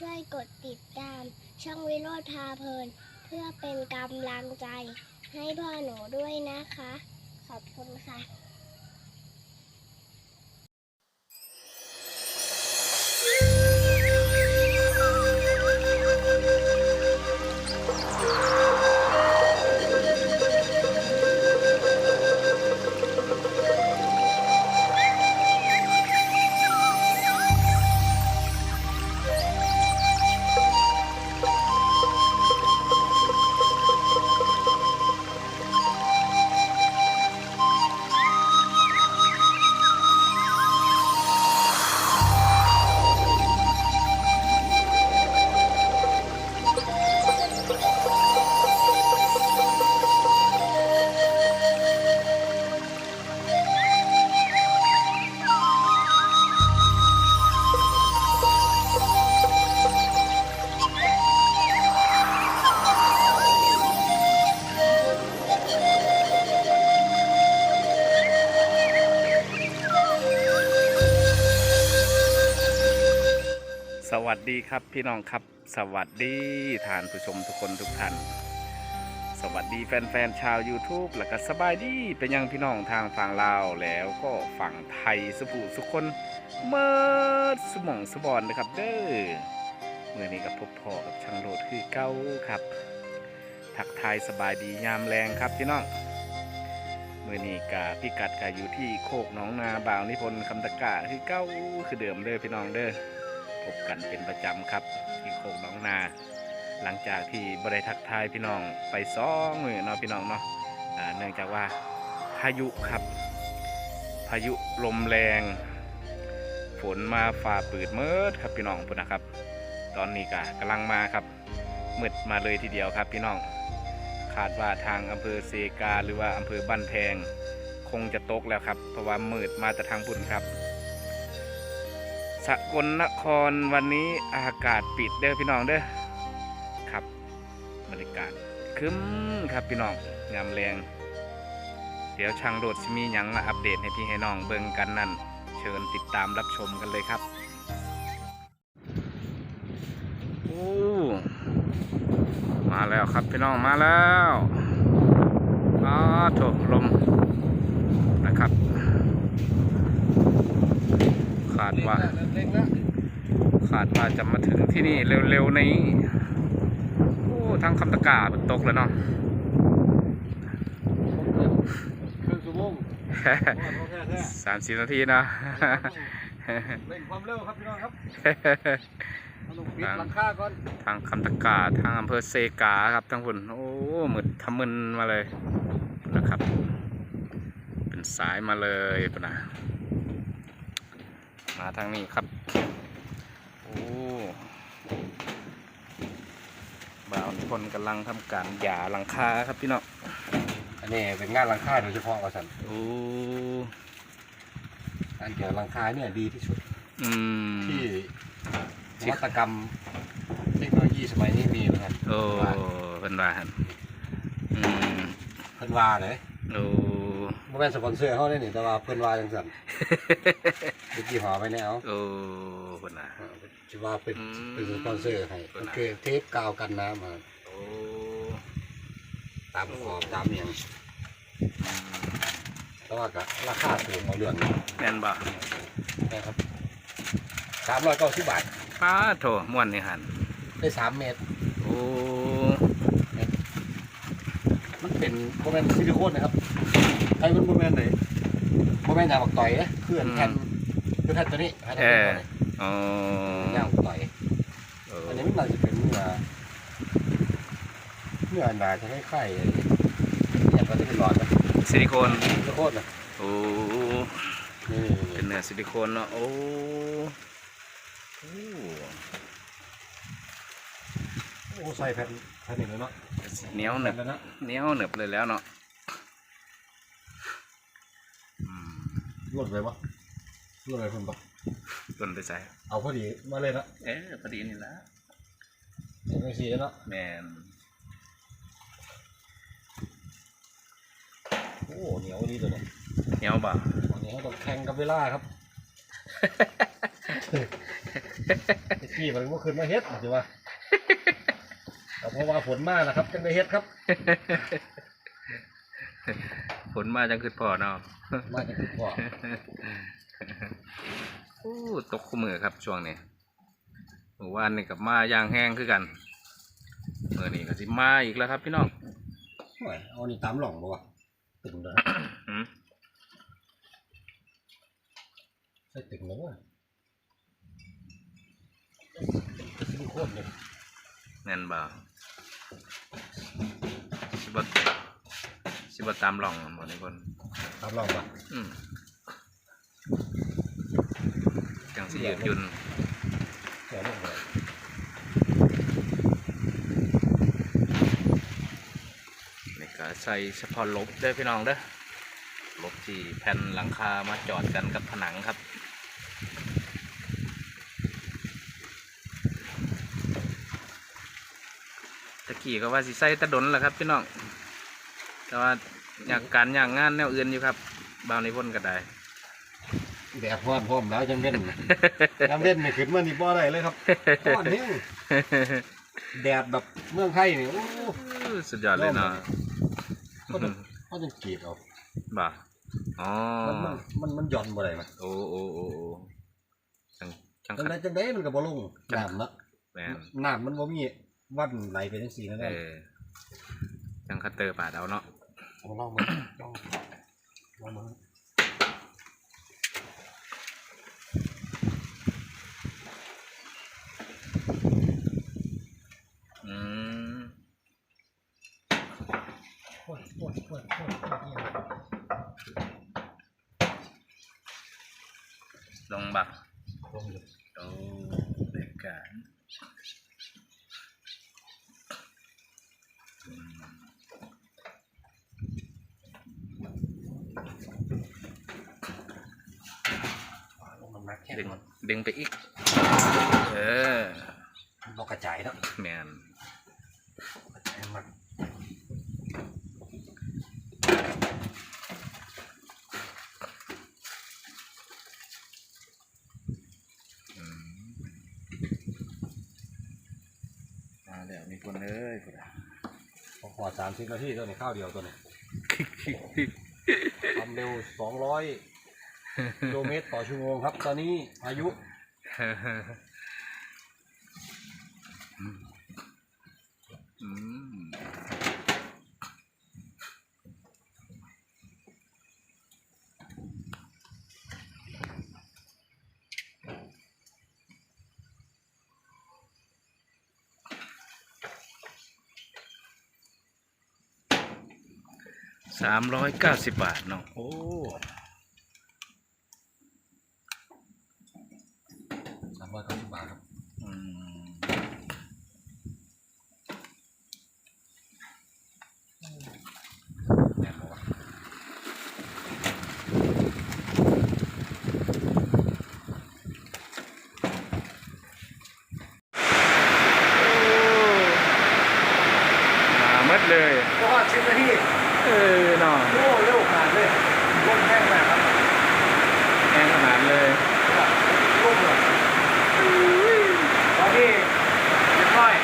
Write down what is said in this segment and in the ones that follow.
ช่วยกดติดตาม ช่องวิโรธพาเพลิน เพื่อเป็นกำลังใจให้พ่อหนูด้วยนะคะ ขอบคุณค่ะ ดีครับพี่น้องครับ สวัสดีท่านผู้ชมทุกคนทุกท่าน สวัสดีแฟนๆชาว YouTube แล้วก็สบายดีเป็นยังพี่น้องทางฝั่งลาวแล้วก็ฝั่งไทยสุภูสุกคนเมิดสมองสบอนนะครับ เด้อเมื่อนี้กับพบพ่อกับช่างโรดคือเก้าครับทักทายสบายดียามแรงครับพี่น้องเมื่อนี้กาพี่กัดกาอยู่ที่โคกหน้องนาบ่าวนิพนธ์คำตะกะคือเก้าคือเดิมเด้อพี่น้องเด้อ บกันเป็นประจำครับ ที่โคกน้องนา หลังจากที่บริทักทายพี่น้องไปสองมือเนาะพี่น้องเนาะเนื่องจากว่าพายุครับ พายุลมแรง ฝนมาฝ่าปืดเมิดครับพี่น้องพุ่นนะครับ ตอนนี้ก็กำลังมาครับมืดมาเลยทีเดียวครับพี่น้องคาดว่าทางอำเภอเซกาหรือว่าอำเภอบ้านแพง คงจะตกแล้วครับ เพราะว่ามืดมาแต่ทางบุญครับ สกลนครวันนี้อากาศปิดเด้อพี่น้องเด้อครับบรรยากาศคึ้มครับพี่น้องงามแรงเดี๋ยวช่างโดดสิมีหยังมาอัปเดตให้พี่ให้น้องเบิ่งกันนั่น เชิญติดตามรับชมกันเลยครับโอ้มาแล้วครับพี่น้องมาแล้วอ้าโถลมนะครับาดว่าขาดว่าจะมาถึงที่นี่เร็วๆนี้โอ้ทั้งคำตะกร้าเป็นตกแล้วเนาะครึ่งชั่วโมงสามสิบนาทีนะเร่งความเร็วครับพี่น้องครับเอาลงปิดหลังคาก่อนทางคำตะกร้าทางอำเภอเซกาครับทั้งคนโอ้หมึดทำมึนมาเลยนะครับ เป็นสายมาเลยปะนะ มาทางนี้ครับ โอ้บ่าวนิพนธ์กำลังทำการหย่าหลังคาครับพี่น้องอันนี้เป็นงานหลังคาโดยเฉพาะว่าสันโอ้การเกี่ยวหลังคาเนี่ยดีที่สุด อืมที่นวัตกรรมเทคโนโลยีสมัยนี้มีเหมือนกันโอ้เป็นว่าหันอืมเพิ่นว่าเลยโอ้บ่แม่นสปอนเซอร์เขาได้นี่แต่ว่าเพิ่นว่าจังซั่น เป็นกี่หอไปแนวโอ้เป็นว่าจะว่าเป็นอืมเป็นสปอนเซอร์ให้มันคือเทปกาวกันน้ำมาโอ้ตามขอบตามอย่างแต่ว่าก็ราคาสูงเอาเรื่องนี้แน่นบ่นะครับสามร้อยเก้าสิบบาทป้าโถม่วนนี่หันได้สามเมตร โอ้มันเป็นโมเมนซิลิโคนนะครับไอ้มันโมเมนไหนโมเมนยางบักต่อยนะเคลื่อนแผ่น คือแผ่นตัวนี้แผ่นเอตัวอนี้อ๋อยางบักต่อยโอ้อันนี้มันน่าจะเป็นเนื้อเนื้อหนาจะคล้ายๆอย่างตัวที่เป็นหลอดนะซิลิโคนซิลิโคนนะโอ้นี่เป็นเนื้อซิลิโคนเนาะโอ้โอ้โอ้ใส่แผ่นแผ่นหนึ่งแล้วเนาะเหนียวหนึบแล้วเนาะเหนียวหนึบเลยแล้วเนาะอืมรวดไปปะ รวดไปเพิ่นปะต้นไปใส่เอาพอดีมาเลยนะเอ๊ะพอดีนี่ละไม่สีเนาะแมนโอ้เหนียวดีตัวเนี้เหนียวบ่อันนี้เขาต้องแข่งกับเวลาครับตะกี้มันก็ขึ้นมาเฮ็ดใช่ปะแต่เพราะว่าฝนมากนะครับจังได้เฮ็ดครับฝนมาจังคือพอเนาะมาจากพ่อ โอ้ตกคู่มือครับช่วงนี้เมื่อวานนี่กับมาอย่างแห้งคือกันเมื่อนี้ก็สิมาอีกแล้วครับพี่น้องโอ้ยเอานี่ตามหล่องบ่วะตึงเลยอืมใส่ตึงเลยวะซิลิโคนเลยแน่นบ่าสิบสิบตามหล่องหมดนี่คนตามหล่องปะอืม จังสิยืดหยุ่นเดี๋ยวลงเลยนี่ก็ใส่เฉพาะลบเด้พี่น้องเด้อลบที่แผ่นหลังคามาจอดกันกับผนังครับตะกี้ก็ว่าสิใส่ตะดนแหละครับพี่น้องแต่ว่าอยากการอยากงานแนวอื่นอยู่ครับบางในพ่นก็ได้ แดดพร้อมพร้อมแล้วจังเว้นจังเว้นนี่ขึ้นมานี่บ่ได้เลยครับก้อนนี้แดดแบบเมืองไทยนี่โอ้สุดยอดเลยเนาะก็จะก็จะกรีดเอาบ่าอ๋อมันมันมันมันหย่อนบ่ได้มั้ยโอ้โอ้โอ้โอ้จังจังจังคัไดดจังไดมันก็บ่ลงน้ำเนาะแมนน้ำมันบ่มีวันไหลไปจังซี่นั่นเอแหละอจังคัตเตอร์ปาดเอาเนาะเอาลองมาลองลองมา โอ้ยโอ้ยโอ้ยโอ้ยโอ้ยลงบักลงเลยโอ้เด็กกันอืมลงมันมาแค่ดึงมันดึงไปอีก เออบ่กระจายแล้วแมน กระจายมัน อืมมา แล้วมีคนเลยคนอะพอขอ30นาทีตัวนี้ข้าวเดียวตัวนี้ ความเร็ว200กิโลเมตรต่อชั่วโมงครับ ตอนนี้อายุ สามร้อยเก้าสิบบาทเนาะโอ้390บาทครับอืมแม่นบ่วะมาหมดเลย ก็10นาทีเออนาะโอ้เร็วขนาดเลยลงแห้งมากครับแห้งขนาดเลยลงเลยตอนนี้เรียบร้อย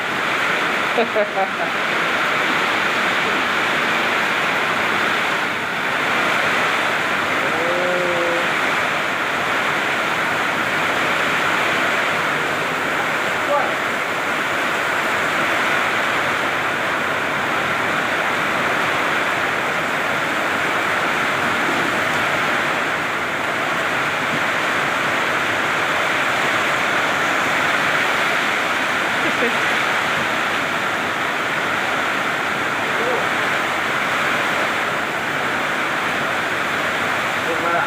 ลงมาละ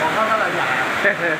มองเข้าเท่าไหร่ใหญ่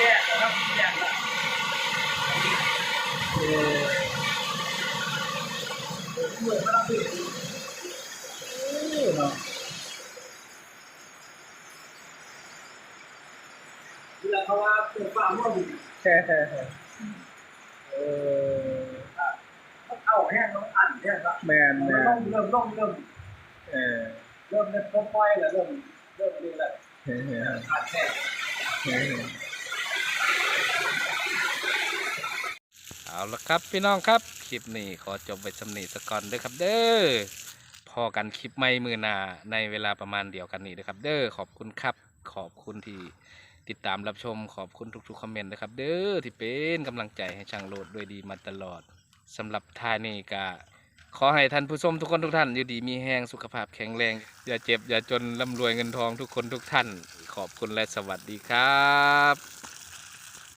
แยกครับแยกละเออเหมือนมาพี่เนาะเวลาเขาว่าเป็นฟาร์มว่าดีเออเข้าแห้งต้องอันแห้งละแมนแมนต้องเริ่มต้องเริ่มเออเริ่มเนี่ยค่อยๆแล้วเริ่มเริ่มเรื่อยๆอัดแห้ง เอาละครับพี่น้องครับ คลิปนี้ขอจบไว้สำนีสก่อนเด้อครับเด้อพอกันคลิปไม่มือหนาในเวลาประมาณเดียวกันนี้นะครับ เด้อขอบคุณครับขอบคุณที่ติดตามรับชมขอบคุณทุกๆคอมเมนต์นะครับ เด้อที่เป็นกำลังใจให้ช่างโหลดด้วยดีมาตลอดสำหรับท่านี้ก็ขอให้ท่านผู้ชมทุกคนทุกท่านอยู่ดีมีแห้งสุขภาพแข็งแรง อย่าเจ็บอย่าจนร่ำรวยเงินทองทุกคนทุกท่าน ขอบคุณและสวัสดีครับ